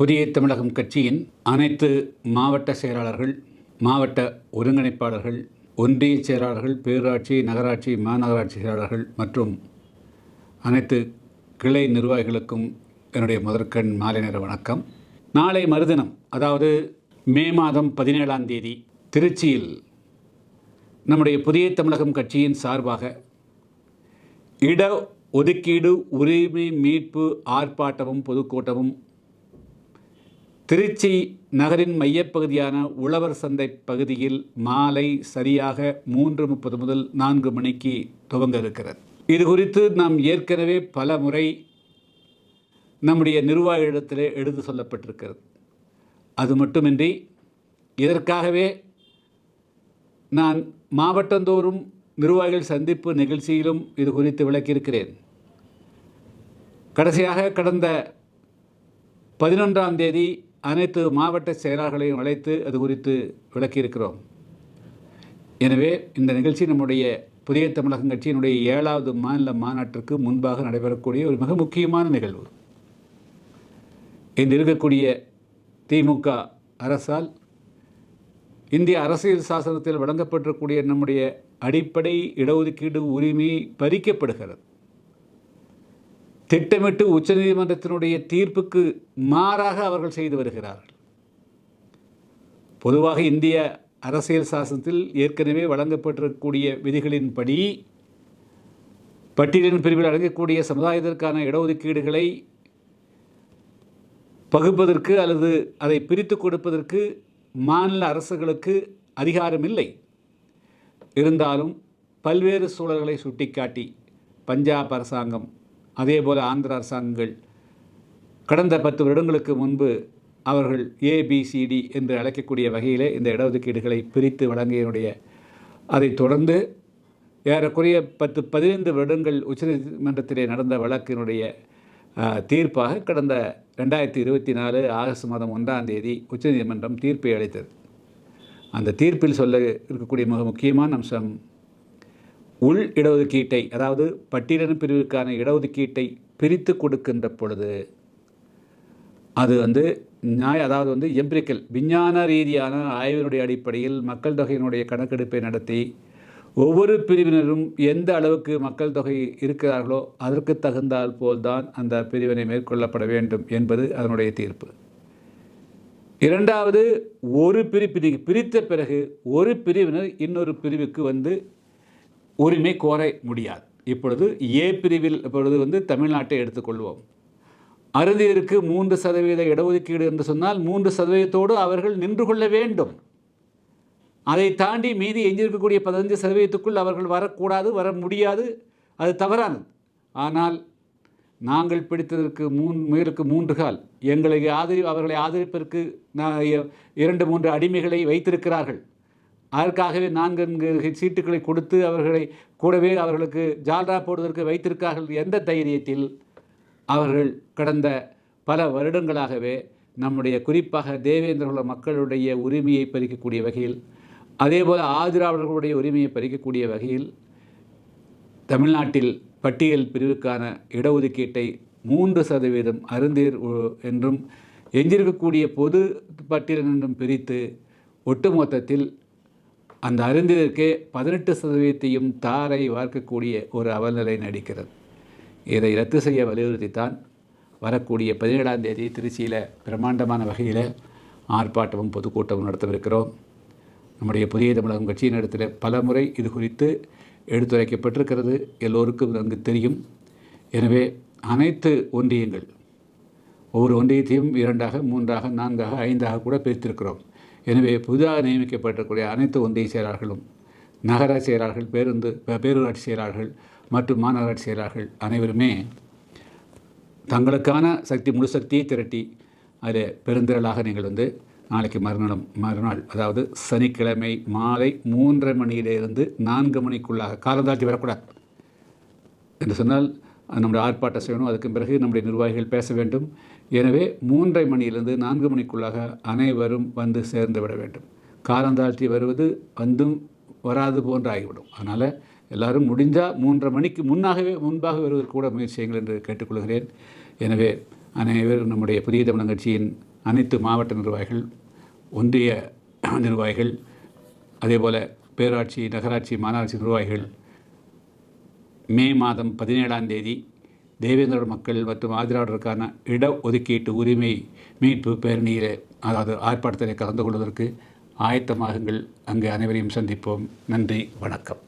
புதிய தமிழகம் கட்சியின் அனைத்து மாவட்ட செயலாளர்கள் மாவட்ட ஒருங்கிணைப்பாளர்கள் ஒன்றிய செயலாளர்கள் பேரூராட்சி நகராட்சி மாநகராட்சி செயலாளர்கள் மற்றும் அனைத்து கிளை நிர்வாகிகளுக்கும் என்னுடைய முதற்கண் மாலை நேர வணக்கம். நாளை மறுதினம் அதாவது மே மாதம் பதினேழாம் தேதி திருச்சியில் நம்முடைய புதிய தமிழகம் கட்சியின் சார்பாக இட ஒதுக்கீடு உரிமை மீட்பு ஆர்ப்பாட்டமும் பொதுக்கூட்டமும் திருச்சி நகரின் மையப்பகுதியான உழவர் சந்தை பகுதியில் மாலை சரியாக மூன்று முப்பது முதல் நான்கு மணிக்கு துவங்க இருக்கிறது. இது குறித்து நாம் ஏற்கனவே பல முறை நம்முடைய நிர்வாகியிடத்திலே எடுத்து சொல்லப்பட்டிருக்கிறது. அது மட்டுமின்றி இதற்காகவே நான் மாவட்டந்தோறும் நிர்வாகிகள் சந்திப்பு நிகழ்ச்சியிலும் இது குறித்து விளக்கியிருக்கிறேன். கடைசியாக கடந்த பதினொன்றாம் தேதி அனைத்து மாவட்ட செயலாளர்களையும் அழைத்து அது குறித்து விளக்கியிருக்கிறோம். எனவே இந்த நிகழ்ச்சி நம்முடைய புதிய தமிழகம் கட்சியினுடைய ஏழாவது மாநில மாநாட்டிற்கு முன்பாக நடைபெறக்கூடிய ஒரு மிக முக்கியமான நிகழ்வு. இன்று இருக்கக்கூடிய திமுக அரசால் இந்திய அரசியல் சாசனத்தில் வழங்கப்பட்டிருக்கூடிய நம்முடைய அடிப்படை இடஒதுக்கீடு உரிமை பறிக்கப்படுகிறது. திட்டமிட்டு உச்சநீதிமன்றத்தினுடைய தீர்ப்புக்கு மாறாக அவர்கள் செய்து வருகிறார்கள். பொதுவாக இந்திய அரசியல் சாசனத்தில் ஏற்கனவே வழங்கப்பட்டிருக்கக்கூடிய விதிகளின்படி பட்டியலின் பிரிவில் அடங்கக்கூடிய சமுதாயத்திற்கான இடஒதுக்கீடுகளை பகுப்பதற்கு அல்லது அதை பிரித்து கொடுப்பதற்கு மாநில அரசுகளுக்கு அதிகாரம் இல்லை இருந்தாலும் பல்வேறு சூழல்களை சுட்டிக்காட்டி பஞ்சாப் அரசாங்கம் அதே போல் ஆந்திர அரசாங்கங்கள் கடந்த பத்து வருடங்களுக்கு முன்பு அவர்கள் ஏபிசிடி என்று அழைக்கக்கூடிய வகையிலே இந்த இடஒதுக்கீடுகளை பிரித்து வழங்கியனுடைய. அதைத் தொடர்ந்து ஏறக்குறைய பத்து பதினைந்து வருடங்கள் உச்சநீதிமன்றத்திலே நடந்த வழக்கினுடைய தீர்ப்பாக கடந்த ரெண்டாயிரத்தி இருபத்தி நாலு ஆகஸ்ட் மாதம் ஒன்றாம் தேதி உச்சநீதிமன்றம் தீர்ப்பை அளித்தது. அந்த தீர்ப்பில் சொல்ல இருக்கக்கூடிய மிக முக்கியமான அம்சம் உள் இடஒதுக்கீட்டை அதாவது பட்டியலின பிரிவுக்கான இடஒதுக்கீட்டை பிரித்து கொடுக்கின்ற பொழுது அது வந்து நியாய அதாவது வந்து எம்பிரிக்கல் விஞ்ஞான ரீதியான ஆய்வினுடைய அடிப்படையில் மக்கள் தொகையினுடைய கணக்கெடுப்பை நடத்தி ஒவ்வொரு பிரிவினரும் எந்த அளவுக்கு மக்கள் தொகை இருக்கிறார்களோ அதற்கு தகுந்தால் போல்தான் அந்த பிரிவினை மேற்கொள்ளப்பட வேண்டும் என்பது அதனுடைய தீர்ப்பு. இரண்டாவது ஒரு பிரி பிரித்த பிறகு ஒரு பிரிவினர் இன்னொரு பிரிவுக்கு வந்து உரிமை கோர முடியாது. இப்பொழுது ஏ பிரிவில் இப்பொழுது வந்து தமிழ்நாட்டை எடுத்துக்கொள்வோம். அறுதியிற்கு மூன்று சதவீத இடஒதுக்கீடு என்று சொன்னால் மூன்று சதவீதத்தோடு அவர்கள் நின்று கொள்ள வேண்டும். அதை தாண்டி மீதி எஞ்சிருக்கக்கூடிய பதினஞ்சு சதவீதத்துக்குள் அவர்கள் வரக்கூடாது வர முடியாது. அது தவறானது. ஆனால் நாங்கள் பிடித்ததற்கு மூன் முயலுக்கு மூன்று கால். எங்களை ஆதரி அவர்களை ஆதரிப்பதற்கு நான் இரண்டு மூன்று அடிமைகளை வைத்திருக்கிறார்கள். அதற்காகவே நான்கு சீட்டுகளை கொடுத்து அவர்களை கூடவே அவர்களுக்கு ஜால்ரா போடுவதற்கு வைத்திருக்கார்கள் எந்த தைரியத்தில் அவர்கள் கடந்த பல வருடங்களாகவே நம்முடைய குறிப்பாக தேவேந்திரகுல மக்களுடைய உரிமையை பறிக்கக்கூடிய வகையில் அதேபோல் ஆதிராவிடர்களுடைய உரிமையை பறிக்கக்கூடிய வகையில் தமிழ்நாட்டில் பட்டியல் பிரிவுக்கான இடஒதுக்கீட்டை மூன்று சதவீதம் அருந்தீர் என்றும் எஞ்சிருக்கக்கூடிய பொது பட்டியல் என்றும் பிரித்து ஒட்டுமொத்தத்தில் அந்த அருந்திற்கு பதினெட்டு சதவீதத்தையும் தாரை வார்க்கக்கூடிய ஒரு அவல்நிலை நடிக்கிறது. இதை ரத்து செய்ய வலியுறுத்தித்தான் வரக்கூடிய பதினேழாம் தேதி திருச்சியில் பிரம்மாண்டமான வகையில் ஆர்ப்பாட்டமும் பொதுக்கூட்டமும் நடத்தவிருக்கிறோம். நம்முடைய புதிய தமிழகம் கட்சியின் இடத்துல பல முறை இது குறித்து எடுத்துரைக்கப்பட்டிருக்கிறது. எல்லோருக்கும் நன்கு தெரியும். எனவே அனைத்து ஒன்றியங்கள் ஒவ்வொரு ஒன்றியத்தையும் இரண்டாக மூன்றாக நான்காக ஐந்தாக கூட பிரித்திருக்கிறோம். எனவே புதிதாக நியமிக்கப்பட்டிருக்கூடிய அனைத்து ஒன்றிய செயலாளர்களும் நகர செயலாளர்கள் பேருந்து பேரூராட்சி செயலாளர்கள் மற்றும் மாநகராட்சி செயலாளர்கள் அனைவருமே தங்களுக்கான சக்தி முழு சக்தியை திரட்டி அதில் பெருந்திரளாக நீங்கள் வந்து நாளைக்கு மறுநாள் மறுநாள் அதாவது சனிக்கிழமை மாலை மூன்றரை மணியிலிருந்து நான்கு மணிக்குள்ளாக காலந்தாழ்த்தி வரக்கூடாது. என்று சொன்னால் நம்முடைய ஆர்ப்பாட்டம் செய்யணும். அதுக்கு பிறகு நம்முடைய நிர்வாகிகள் பேச வேண்டும். எனவே மூன்றரை மணியிலிருந்து நான்கு மணிக்குள்ளாக அனைவரும் வந்து சேர்ந்து விட வேண்டும். காலந்தாழ்த்தி வருவது வந்தும் வராது போன்று ஆகிவிடும். அதனால் எல்லாரும் முடிஞ்சால் மூன்றரை மணிக்கு முன்னாகவே முன்பாக வருவதற்கு கூட முயற்சி செய்யுங்கள் என்று கேட்டுக்கொள்கிறேன். எனவே அனைவரும் நம்முடைய புதிய தமிழ் கட்சியின் அனைத்து மாவட்ட நிர்வாகிகள் ஒன்றிய நிர்வாகிகள் அதேபோல் பேராட்சி நகராட்சி மாநகராட்சி நிர்வாகிகள் மே மாதம் பதினேழாம் தேதி தேவேந்திர மக்கள் மற்றும் ஆதரவாளருக்கான இட ஒதுக்கீட்டு உரிமை மீட்பு பேரணியில் அதாவது ஆர்ப்பாட்டத்தில் கலந்து கொள்வதற்கு ஆயத்தமாகுங்கள். அங்கு அனைவரையும் சந்திப்போம். நன்றி. வணக்கம்.